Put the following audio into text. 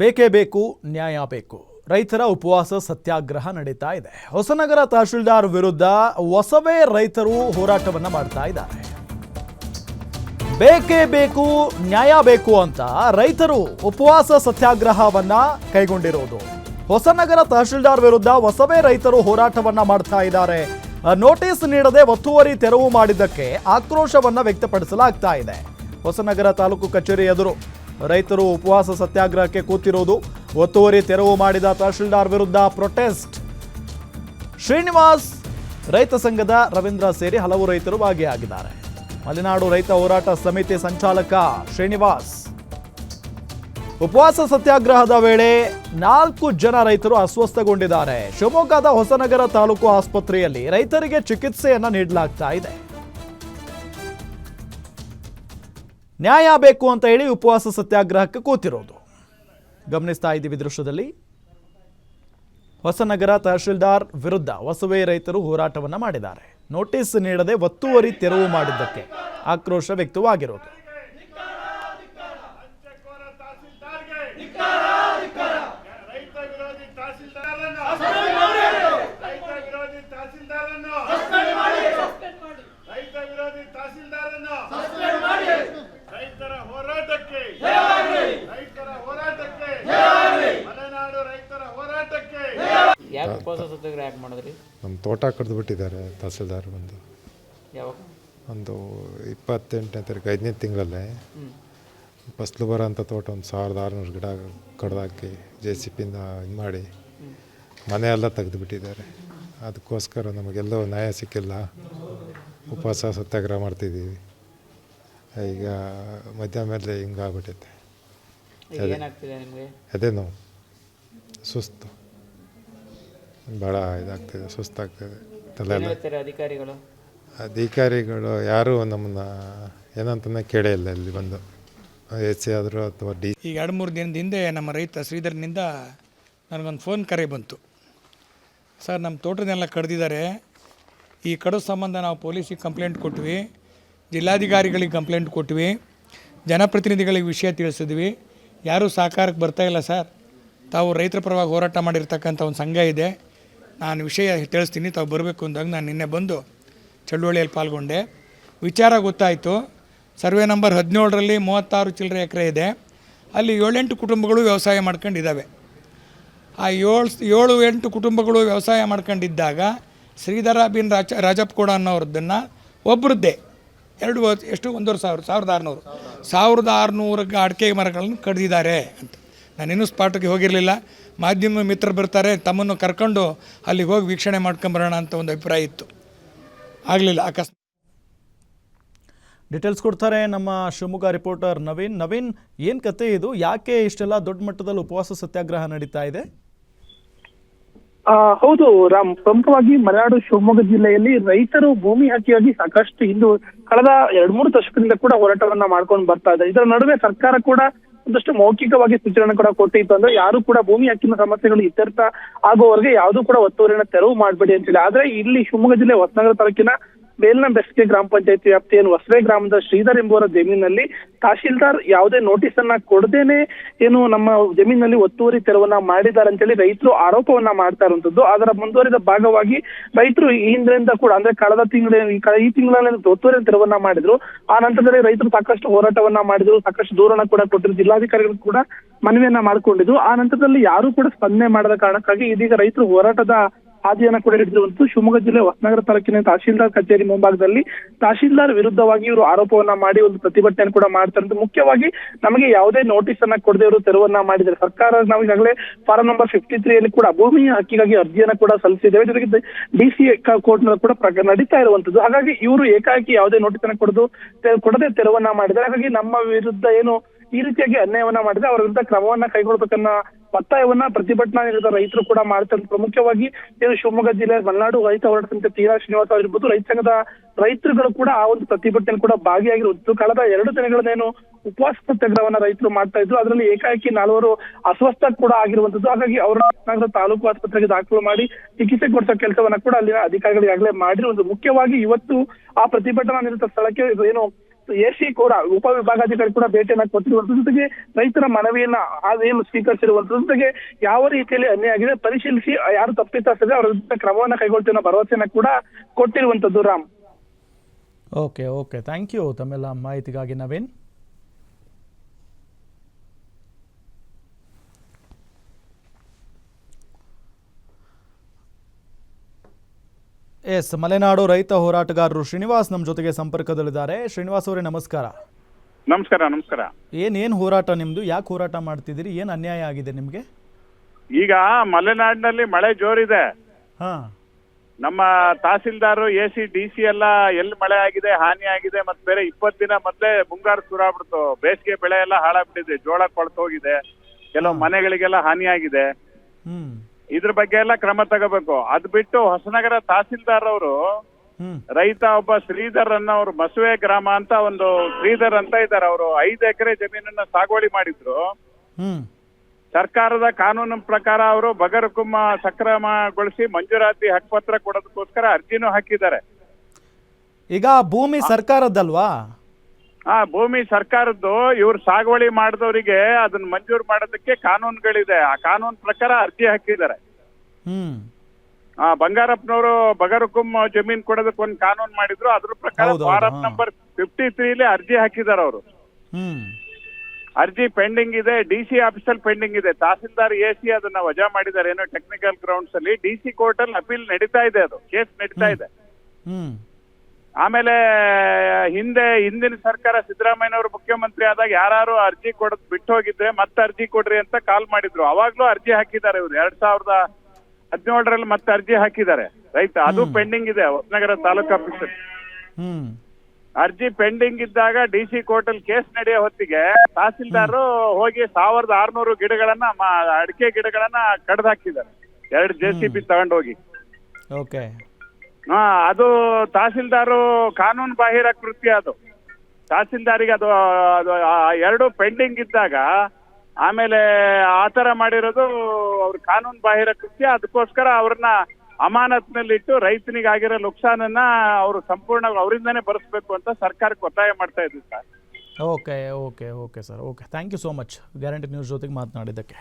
ಬೇಕೇ ಬೇಕು, ನ್ಯಾಯ ಬೇಕು. ರೈತರ ಉಪವಾಸ ಸತ್ಯಾಗ್ರಹ ನಡೀತಾ ಇದೆ. ಹೊಸನಗರ ತಹಶೀಲ್ದಾರ್ ವಿರುದ್ಧ ಹೊಸವೇ ರೈತರು ಹೋರಾಟವನ್ನ ಮಾಡ್ತಾ ಇದ್ದಾರೆ. ಬೇಕೇ ಬೇಕು, ನ್ಯಾಯ ಬೇಕು ಅಂತ ರೈತರು ಉಪವಾಸ ಸತ್ಯಾಗ್ರಹವನ್ನ ಕೈಗೊಂಡಿರೋದು. ಹೊಸನಗರ ತಹಶೀಲ್ದಾರ್ ವಿರುದ್ಧ ಹೊಸವೇ ರೈತರು ಹೋರಾಟವನ್ನ ಮಾಡ್ತಾ ಇದ್ದಾರೆ. ನೋಟಿಸ್ ನೀಡದೆ ಒತ್ತುವರಿ ತೆರವು ಮಾಡಿದ್ದಕ್ಕೆ ಆಕ್ರೋಶವನ್ನ ವ್ಯಕ್ತಪಡಿಸಲಾಗ್ತಾ ಇದೆ. ಹೊಸನಗರ ತಾಲೂಕು ಕಚೇರಿ ಎದುರು ರೈತರು ಉಪವಾಸ ಸತ್ಯಾಗ್ರಹಕ್ಕೆ ಕೂತಿರುವುದು ಒತ್ತುವರಿ ತೆರವು ಮಾಡಿದ ತಹಶೀಲ್ದಾರ್ ವಿರುದ್ಧ ಪ್ರೊಟೆಸ್ಟ್. ಶ್ರೀನಿವಾಸ್ ರೈತ ಸಂಘದ ರವೀಂದ್ರ ಸೇರಿ ಹಲವು ರೈತರು ಭಾಗಿಯಾಗಿದ್ದಾರೆ. ಮಲೆನಾಡು ರೈತ ಹೋರಾಟ ಸಮಿತಿ ಸಂಚಾಲಕ ಶ್ರೀನಿವಾಸ್. ಉಪವಾಸ ಸತ್ಯಾಗ್ರಹದ ವೇಳೆ ನಾಲ್ಕು ಜನ ರೈತರು ಅಸ್ವಸ್ಥಗೊಂಡಿದ್ದಾರೆ. ಶಿವಮೊಗ್ಗದ ಹೊಸನಗರ ತಾಲೂಕು ಆಸ್ಪತ್ರೆಯಲ್ಲಿ ರೈತರಿಗೆ ಚಿಕಿತ್ಸೆಯನ್ನ ನೀಡಲಾಗ್ತಾ ಇದೆ. ನ್ಯಾಯ ಬೇಕು ಅಂತ ಹೇಳಿ ಉಪವಾಸ ಸತ್ಯಾಗ್ರಹಕ್ಕೆ ಕೂತಿರೋದು. ಗಮನಿಸ್ತಾ ಇದ್ದೀವಿ ದೃಶ್ಯದಲ್ಲಿ. ಹೊಸನಗರ ತಹಶೀಲ್ದಾರ್ ವಿರುದ್ಧ ಹೊಸವೇ ರೈತರು ಹೋರಾಟವನ್ನ ಮಾಡಿದ್ದಾರೆ. ನೋಟಿಸ್ ನೀಡದೆ ಒತ್ತುವರಿ ತೆರವು ಮಾಡಿದ್ದಕ್ಕೆ ಆಕ್ರೋಶ ವ್ಯಕ್ತವಾಗಿರೋದು. ಪಂಚಕೋನ ತಹಸೀಲ್ದಾರ್ಗೆ ರೈತ ವಿರೋಧಿ ತಹಸೀಲ್ದಾರನ್ನು ರೈತ ವಿರೋಧಿ ತಹಸೀಲ್ದಾರನ್ನು ರೈತ ವಿರೋಧಿ ತಹಸೀಲ್ದಾರನ್ನು ರೈತರ ಹೋರಾಟಕ್ಕೆ ರೈತರ ಹೋರಾಟಕ್ಕೆ ಮಲೆನಾಡು ರೈತರ ಹೋರಾಟಕ್ಕೆ ಯಾಕೆ ಉಪವಾಸ ಸತ್ಯಾಗ್ರಹ ಯಾಕೆ ಮಾಡಿದ್ರಿ? ನಮ್ಮ ತೋಟ ಕಡ್ದು ಬಿಟ್ಟಿದ್ದಾರೆ ತಹಸೀಲ್ದಾರ್ ಬಂದು. ಯಾವಾಗ? ಒಂದು ಇಪ್ಪತ್ತೆಂಟನೇ ತಾರೀಕು ಐದನೇ ತಿಂಗಳಲ್ಲೇ. ಫಸ್ಲು ಬರೋಂಥ ತೋಟ ಒಂದು ಸಾವಿರದ ಆರುನೂರು ಗಿಡ ಕಡ್ದಾಕಿ ಜೆ ಸಿ ಪಿಂದ ಇದು ಮಾಡಿ ಮನೆ ಎಲ್ಲ ತೆಗೆದು ಬಿಟ್ಟಿದ್ದಾರೆ ಅದಕ್ಕೋಸ್ಕರ ನಮಗೆಲ್ಲೋ ನ್ಯಾಯ ಸಿಕ್ಕಿಲ್ಲ. ಉಪವಾಸ ಸತ್ಯಾಗ್ರಹ ಮಾಡ್ತಿದ್ದೀವಿ. ಈಗ ಮಧ್ಯ ಮೇಲೆ ಹಿಂಗಾಗ್ಬಿಟ್ಟೈತೆ. ಅದೇ ನೋವು. ಸುಸ್ತು. ಭಾಳ ಇದಾಗ್ತಿದೆ ಸುಸ್ತಾಗ್ತಿದೆ. ತಲೆ ಹೇಳ್ತಾರೆ ಅಧಿಕಾರಿಗಳು? ಅಧಿಕಾರಿಗಳು ಯಾರೂ ನಮ್ಮನ್ನು ಕೇಳೇ ಇಲ್ಲ ಇಲ್ಲಿ ಬಂದು. ಎಸ್ ಸಿ ಆದರೂ ಅಥವಾ ಡಿ ಈಗ ಎರಡು ಮೂರು ದಿನದ ಹಿಂದೆ ನಮ್ಮ ರೈತ ಶ್ರೀಧರ್ನಿಂದ ನನಗೊಂದು ಫೋನ್ ಕರೆ ಬಂತು. ಸರ್ ನಮ್ಮ ತೋಟದನ್ನೆಲ್ಲ ಕಡ್ದಿದ್ದಾರೆ. ಈ ಕಡೋ ಸಂಬಂಧ ನಾವು ಪೊಲೀಸಿಗೆ ಕಂಪ್ಲೇಂಟ್ ಕೊಟ್ವಿ ಜಿಲ್ಲಾಧಿಕಾರಿಗಳಿಗೆ ಕಂಪ್ಲೇಂಟ್ ಕೊಟ್ವಿ ಜನಪ್ರತಿನಿಧಿಗಳಿಗೆ ವಿಷಯ ತಿಳಿಸಿದ್ವಿ. ಯಾರೂ ಸಹಕಾರಕ್ಕೆ ಬರ್ತಾ ಇಲ್ಲ ಸರ್. ತಾವು ರೈತರ ಪರವಾಗಿ ಹೋರಾಟ ಮಾಡಿರ್ತಕ್ಕಂಥ ಒಂದು ಸಂಘ ಇದೆ. ನಾನು ವಿಷಯ ತಿಳಿಸ್ತೀನಿ, ತಾವು ಬರಬೇಕು ಅಂದಾಗ ನಾನು ನಿನ್ನೆ ಬಂದು ಚಳುವಳಿಯಲ್ಲಿ ಪಾಲ್ಗೊಂಡೆ. ವಿಚಾರ ಗೊತ್ತಾಯಿತು. ಸರ್ವೆ ನಂಬರ್ ಹದಿನೇಳರಲ್ಲಿ ಮೂವತ್ತಾರು ಚಿಲ್ಲರೆ ಎಕರೆ ಇದೆ. ಅಲ್ಲಿ ಏಳೆಂಟು ಕುಟುಂಬಗಳು ವ್ಯವಸಾಯ ಮಾಡ್ಕೊಂಡಿದ್ದಾವೆ. ಆ ಏಳು ಏಳು, ಎಂಟು ಕುಟುಂಬಗಳು ವ್ಯವಸಾಯ ಮಾಡ್ಕೊಂಡಿದ್ದಾಗ ಶ್ರೀಧರ ಬಿನ್ ರಾಜ, ರಾಜಪ್ಪಗೌಡ ಅನ್ನೋರದ್ದನ್ನು ಒಬ್ಬರದ್ದೇ ಎರಡು ಎಷ್ಟು, ಒಂದೂವರೆ ಸಾವಿರ, ಸಾವಿರದ ಆರುನೂರು. ಸಾವಿರದ ಆರುನೂರಕ್ಕೆ ಅಡಿಕೆ ಮರಗಳನ್ನು ಕಡ್ದಿದ್ದಾರೆ ಅಂತ. ನಾನಿನ್ನೂ ಸ್ಪಾಟಕ್ಕೆ ಹೋಗಿರಲಿಲ್ಲ. ಮಾಧ್ಯಮ ಮಿತ್ರರು ಬರ್ತಾರೆ ತಮ್ಮನ್ನು ಕರ್ಕೊಂಡು ಅಲ್ಲಿಗೆ ಹೋಗಿ ವೀಕ್ಷಣೆ ಮಾಡ್ಕೊಂಬರೋಣ ಅಂತ ಒಂದು ಅಭಿಪ್ರಾಯ ಇತ್ತು. ಆಗಲಿಲ್ಲ ಅಕಸ್ಮಾತ್ ಡೀಟೇಲ್ಸ್ ಕೊಡ್ತಾರೆ ನಮ್ಮ ಶಿವಮೊಗ್ಗ ರಿಪೋರ್ಟರ್ ನವೀನ್. ನವೀನ್ ಏನು ಕತೆ ಇದು? ಯಾಕೆ ಇಷ್ಟೆಲ್ಲ ದೊಡ್ಡ ಮಟ್ಟದಲ್ಲಿ ಉಪವಾಸ ಸತ್ಯಾಗ್ರಹ ನಡೀತಾ ಇದೆ? ಆ, ಹೌದು ರಾಮ್. ಪ್ರಮುಖವಾಗಿ ಮಲೆನಾಡು ಶಿವಮೊಗ್ಗ ಜಿಲ್ಲೆಯಲ್ಲಿ ರೈತರು ಭೂಮಿ ಹಕ್ಕಿಗಾಗಿ ಸಾಕಷ್ಟು ಇಂದು ಕಳೆದ ಎರಡ್ ಮೂರು ದಶಕದಿಂದ ಕೂಡ ಹೋರಾಟವನ್ನ ಮಾಡ್ಕೊಂಡು ಬರ್ತಾ ಇದೆ ಇದರ ನಡುವೆ ಸರ್ಕಾರ ಕೂಡ ಒಂದಷ್ಟು ಮೌಖಿಕವಾಗಿ ಸೂಚನೆ ಕೂಡ ಕೊಟ್ಟಿತ್ತು ಅಂದ್ರೆ ಯಾರು ಕೂಡ ಭೂಮಿ ಹಕ್ಕಿನ ಸಮಸ್ಯೆಗಳು ಇತ್ಯರ್ಥ ಆಗುವವರೆಗೆ ಯಾವುದು ಕೂಡ ಒತ್ತುವರಿನ ತೆರವು ಮಾಡಬೇಡಿ ಅಂತೇಳಿ ಆದ್ರೆ ಇಲ್ಲಿ ಶಿವಮೊಗ್ಗ ಜಿಲ್ಲೆ ಹೊಸನಗರ ತಾಲೂಕಿನ ಬೇಲ್ನ ಬೆಸ್ಗೆ ಗ್ರಾಮ ಪಂಚಾಯತಿ ವ್ಯಾಪ್ತಿಯನ್ನು ಹೊಸವೆ ಗ್ರಾಮದ ಶ್ರೀಧರ್ ಎಂಬುವರ ಜಮೀನಿನಲ್ಲಿ ತಹಶೀಲ್ದಾರ್ ಯಾವುದೇ ನೋಟಿಸ್ ಅನ್ನ ಕೊಡದೇನೆ ಏನು ನಮ್ಮ ಜಮೀನಿನಲ್ಲಿ ಒತ್ತುವರಿ ತೆರವನ್ನ ಮಾಡಿದ್ದಾರೆ ಅಂತೇಳಿ ರೈತರು ಆರೋಪವನ್ನ ಮಾಡ್ತಾ ಇರುವಂತದ್ದು ಅದರ ಮುಂದುವರಿದ ಭಾಗವಾಗಿ ರೈತರು ಈ ಹಿಂದಿನಿಂದ ಕೂಡ ಅಂದ್ರೆ ಕಳೆದ ತಿಂಗಳ, ಈ ತಿಂಗಳಲ್ಲಿ ಒತ್ತುವರಿ ತೆರವನ್ನ ಮಾಡಿದ್ರು. ಆ ನಂತರದಲ್ಲಿ ರೈತರು ಸಾಕಷ್ಟು ಹೋರಾಟವನ್ನ ಮಾಡಿದ್ರು, ಸಾಕಷ್ಟು ದೂರನ ಕೂಡ ಕೊಟ್ಟರು ಜಿಲ್ಲಾಧಿಕಾರಿಗಳು ಕೂಡ ಮನವಿಯನ್ನ ಮಾಡಿಕೊಂಡಿದ್ರು. ಆ ನಂತರದಲ್ಲಿ ಯಾರು ಕೂಡ ಸ್ಪಂದನೆ ಮಾಡದ ಕಾರಣಕ್ಕಾಗಿ ಇದೀಗ ರೈತರು ಹೋರಾಟದ ಹಾದಿಯನ್ನ ಕೂಡ ಹಿಡಿದಿರುವಂತದ್ದು ಶಿವಮೊಗ್ಗ ಜಿಲ್ಲೆ ಹೊಸನಗರ ತಾಲೂಕಿನ ತಹಶೀಲ್ದಾರ್ ಕಚೇರಿ ಮುಂಭಾಗದಲ್ಲಿ ತಹಶೀಲ್ದಾರ್ ವಿರುದ್ಧವಾಗಿ ಇವರು ಆರೋಪವನ್ನ ಮಾಡಿ ಒಂದು ಪ್ರತಿಭಟನೆಯನ್ನು ಕೂಡ ಮಾಡ್ತಾರೆ ಮುಖ್ಯವಾಗಿ ನಮಗೆ ಯಾವುದೇ ನೋಟಿಸ್ ಅನ್ನ ಕೊಡದೆ ಇವರು ತೆರವನ್ನ ಮಾಡಿದ್ದಾರೆ. ಸರ್ಕಾರ ನಾವು ಈಗಾಗಲೇ ಫಾರಂ ನಂಬರ್ ಫಿಫ್ಟಿ ತ್ರೀ ಅಲ್ಲಿ ಕೂಡ ಭೂಮಿಯ ಹಕ್ಕಿಗಾಗಿ ಅರ್ಜಿಯನ್ನ ಕೂಡ ಸಲ್ಲಿಸಿದ್ದೇವೆ. ಜೊತೆಗೆ ಡಿ ಸಿ ಕೋರ್ಟ್ನಲ್ಲಿ ಕೂಡ ಪ್ರಕರಣ ನಡೀತಾ ಇರುವಂತದ್ದು. ಹಾಗಾಗಿ ಇವರು ಏಕಾಏಕಿ ಯಾವುದೇ ನೋಟಿಸ್ ಅನ್ನ ಕೊಡದು ಕೊಡದೆ ತೆರವನ್ನ ಮಾಡಿದ್ದಾರೆ. ಹಾಗಾಗಿ ನಮ್ಮ ವಿರುದ್ಧ ಏನು ಈ ರೀತಿಯಾಗಿ ಅನ್ಯಾಯವನ್ನ ಮಾಡಿದ್ರೆ ಅವರ ವಿರುದ್ಧ ಕ್ರಮವನ್ನ ಕೈಗೊಳ್ಳಬೇಕನ್ನ ಒತ್ತಾಯವನ್ನ ಪ್ರತಿಭಟನಾ ನಿರತ ರೈತರು ಕೂಡ ಮಾಡ್ತಾರೆ ಪ್ರಮುಖವಾಗಿ ಏನು ಶಿವಮೊಗ್ಗ ಜಿಲ್ಲೆ ಮಲೆನಾಡು ರೈತ ಹೋರಾಟ ಸಮಿತಿ ತೀರಾ ಶ್ರೀನಿವಾಸ ಆಗಿರ್ಬೋದು, ರೈತ ಸಂಘದ ರೈತರುಗಳು ಕೂಡ ಆ ಒಂದು ಪ್ರತಿಭಟನೆ ಕೂಡ ಭಾಗಿಯಾಗಿರುವುದು ಕಳೆದ ಎರಡು ದಿನಗಳನ್ನೇನು ಉಪವಾಸ ಸತ್ಯಾಗ್ರಹವನ್ನ ರೈತರು ಮಾಡ್ತಾ ಇದ್ರು. ಅದರಲ್ಲಿ ಏಕಾಏಕಿ ನಾಲ್ವರು ಅಸ್ವಸ್ಥ ಕೂಡ ಆಗಿರುವಂತದ್ದು ಹಾಗಾಗಿ ಅವರ ತಾಲೂಕು ಆಸ್ಪತ್ರೆಗೆ ದಾಖಲು ಮಾಡಿ ಚಿಕಿತ್ಸೆ ಕೊಡಿಸೋ ಕೆಲಸವನ್ನ ಕೂಡ ಅಲ್ಲಿನ ಅಧಿಕಾರಿಗಳು ಈಗಾಗಲೇ ಮಾಡಿರುವುದು ಮುಖ್ಯವಾಗಿ ಇವತ್ತು ಆ ಪ್ರತಿಭಟನಾ ನಿರತ ಸ್ಥಳಕ್ಕೆ ಏನು ಎ ಸಿ ಕೂಡ ಉಪವಿಭಾಗಾಧಿಕಾರಿ ಕೂಡ ಭೇಟಿಯನ್ನ ಕೊಟ್ಟಿರುವಂತ ಜೊತೆಗೆ ರೈತರ ಮನವಿಯನ್ನ ಅದೇನು ಸ್ವೀಕರಿಸಿರುವಂತ ಜೊತೆಗೆ ಯಾವ ರೀತಿಯಲ್ಲಿ ಅನ್ಯಾಯ ಆಗಿದೆ ಪರಿಶೀಲಿಸಿ ಯಾರು ತಪ್ಪಿತಸ್ಥರೆ ಅವರ ಜೊತೆ ಕ್ರಮವನ್ನ ಕೈಗೊಳ್ತೀವಿ ಅನ್ನೋ ಭರವಸೆಯನ್ನ ಕೂಡ ಕೊಟ್ಟಿರುವಂತದ್ದು Ram. Okay okay thank you ತಮ್ಮೆಲ್ಲ ಮಾಹಿತಿಗಾಗಿ ನವೀನ್ ಎಸ್ ಮಲೆನಾಡು ರೈತ ಹೋರಾಟಗಾರರು ಶ್ರೀನಿವಾಸ್ ನಮ್ಮ ಜೊತೆಗೆ ಸಂಪರ್ಕದಲ್ಲಿದ್ದಾರೆ. ಶ್ರೀನಿವಾಸ್ ಅವರೇ ನಮಸ್ಕಾರ. ನಮಸ್ಕಾರ ನಮಸ್ಕಾರ. ಏನೇನು ಹೋರಾಟ ನಿಮ್ಮದು ಯಾಕೆ ಹೋರಾಟ ಮಾಡ್ತಿದ್ದೀರಿ? ಏನು ಅನ್ಯಾಯ ಆಗಿದೆ ನಿಮಗೆ? ಈಗ ಮಲೆನಾಡಿನಲ್ಲಿ ಮಳೆ ಜೋರಿದೆ. ಹಾಂ. ನಮ್ಮ tahsildar A C D C ಎಲ್ಲ ಎಲ್ಲಿ ಮಳೆ ಆಗಿದೆ ಹಾನಿ ಆಗಿದೆ ಮತ್ತೆ ಬೇರೆ ಇಪ್ಪತ್ತು ದಿನ ಮೊದಲೇ ಮುಂಗಾರು ಶುರು ಆಗ್ಬಿಡ್ತು. ಬೇಸಿಗೆ ಬೆಳೆ ಎಲ್ಲ ಹಾಳಾಗ್ಬಿಟ್ಟಿದೆ ಜೋಳ ಕೊಳ್ತೋಗಿದೆ ಕೆಲವು ಮನೆಗಳಿಗೆಲ್ಲ ಹಾನಿ ಆಗಿದೆ. ಇದ್ರ ಬಗ್ಗೆ ಎಲ್ಲ ಕ್ರಮ ತಗೋಬೇಕು. ಅದ್ ಬಿಟ್ಟು ಹೊಸನಗರ ತಹಸೀಲ್ದಾರ್ ಅವರು ರೈತ ಒಬ್ಬ ಶ್ರೀಧರ್ ಅನ್ನೋರು ಮಸುವೆ ಗ್ರಾಮ ಅಂತ ಒಂದು ಶ್ರೀಧರ್ ಅಂತ ಇದ್ದಾರೆ ಅವರು ಐದು ಎಕರೆ ಜಮೀನನ್ನ ಸಾಗುವಳಿ ಮಾಡಿದ್ರು. ಸರ್ಕಾರದ ಕಾನೂನು ಪ್ರಕಾರ ಅವರು ಬಗರಕುಮ್ಮ ಸಕ್ರಮಗೊಳಿಸಿ ಮಂಜೂರಾತಿ ಹಕ್ಕುಪತ್ರ ಕೊಡೋದಕ್ಕೋಸ್ಕರ ಅರ್ಜಿನೂ ಹಾಕಿದ್ದಾರೆ. ಈಗ ಭೂಮಿ ಸರ್ಕಾರದ್ದಲ್ವಾ? ಆ ಭೂಮಿ ಸರ್ಕಾರದ್ದು ಇವ್ರು ಸಾಗುವಳಿ ಮಾಡಿದವರಿಗೆ ಅದನ್ನ ಮಂಜೂರು ಮಾಡೋದಕ್ಕೆ ಕಾನೂನುಗಳಿದೆ. ಆ ಕಾನೂನು ಪ್ರಕಾರ ಅರ್ಜಿ ಹಾಕಿದ್ದಾರೆ. ಆ ಬಂಗಾರಪ್ಪನವರು ಬಗರುಕುಂ ಜಮೀನ್ ಕೊಡೋದಕ್ಕೆ ಒಂದು ಕಾನೂನು ಮಾಡಿದ್ರು. ಅದ್ರ ಪ್ರಕಾರ ಫಾರಂ ನಂಬರ್ ಫಿಫ್ಟಿ ತ್ರೀಲಿ ಅರ್ಜಿ ಹಾಕಿದ್ದಾರೆ ಅವರು. ಅರ್ಜಿ ಪೆಂಡಿಂಗ್ ಇದೆ ಡಿ ಸಿ ಆಫೀಸಲ್ಲಿ ಪೆಂಡಿಂಗ್ ಇದೆ. ತಹಸೀಲ್ದಾರ್ ಎ ಸಿ ಅದನ್ನ ವಜಾ ಮಾಡಿದ್ದಾರೆ. ಏನೋ ಟೆಕ್ನಿಕಲ್ ಗ್ರೌಂಡ್ಸ್ ಅಲ್ಲಿ ಡಿ ಸಿ ಕೋರ್ಟ್ ಅಲ್ಲಿ ಅಪೀಲ್ ನಡೀತಾ ಇದೆ ಅದು. ಕೇಸ್ ನಡೀತಾ ಇದೆ. ಆಮೇಲೆ ಹಿಂದೆ ಹಿಂದಿನ ಸರ್ಕಾರ ಸಿದ್ದರಾಮಯ್ಯನವರು ಮುಖ್ಯಮಂತ್ರಿ ಆದಾಗ ಯಾರು ಅರ್ಜಿ ಕೊಡ್ ಬಿಟ್ಟು ಹೋಗಿದ್ರೆ ಮತ್ತೆ ಅರ್ಜಿ ಕೊಡ್ರಿ ಅಂತ ಕಾಲ್ ಮಾಡಿದ್ರು. ಅವಾಗ್ಲೂ ಅರ್ಜಿ ಹಾಕಿದ್ದಾರೆ ಇವ್ರು. ಎರಡ್ ಸಾವಿರದ ಹದಿನೇಳರಲ್ಲಿ ಮತ್ತೆ ಅರ್ಜಿ ಹಾಕಿದ್ದಾರೆ. ರೈತ ಅದು ಪೆಂಡಿಂಗ್ ಇದೆ ಹೊಸನಗರ ತಾಲೂಕು ಆಫೀಸರ್ ಹ್ಞೂ ಅರ್ಜಿ ಪೆಂಡಿಂಗ್ ಇದ್ದಾಗ ಡಿ ಸಿ ಕೋರ್ಟ್ ಅಲ್ಲಿ ಕೇಸ್ ನಡೆಯೋ ಹೊತ್ತಿಗೆ ತಹಸೀಲ್ದಾರ್ ಹೋಗಿ ಸಾವಿರದ ಆರ್ನೂರು ಗಿಡಗಳನ್ನ ಅಡಿಕೆ ಗಿಡಗಳನ್ನ ಕಡ್ದು ಹಾಕಿದ್ದಾರೆ. ಎರಡು ಜೆ ಸಿ ಬಿ ತಗೊಂಡೋಗಿ. ಓಕೆ. ಹಾ, ಅದು ತಹಸೀಲ್ದಾರು ಕಾನೂನು ಬಾಹಿರ ಕೃತ್ಯ ಅದು. ತಹಸೀಲ್ದಾರಿಗೆ ಅದು ಎರಡು ಪೆಂಡಿಂಗ್ ಇದ್ದಾಗ ಆಮೇಲೆ ಆ ಥರ ಮಾಡಿರೋದು ಅವ್ರ ಕಾನೂನು ಬಾಹಿರ ಕೃತ್ಯ ಅದಕ್ಕೋಸ್ಕರ ಅವ್ರನ್ನ ಅಮಾನತ್ನಲ್ಲಿಟ್ಟು ರೈತನಿಗೆ ಆಗಿರೋ ನುಕ್ಸಾನನ್ನ ಅವರು ಸಂಪೂರ್ಣ ಅವರಿಂದನೇ ಬರೆಸ್ಬೇಕು ಅಂತ ಸರ್ಕಾರಕ್ಕೆ ಒತ್ತಾಯ ಮಾಡ್ತಾ ಇದ್ದೀವಿ sir. Okay okay okay sir, okay. Thank you so much guarantee news ಜೊತೆಗೆ ಮಾತನಾಡಿದ್ದಕ್ಕೆ.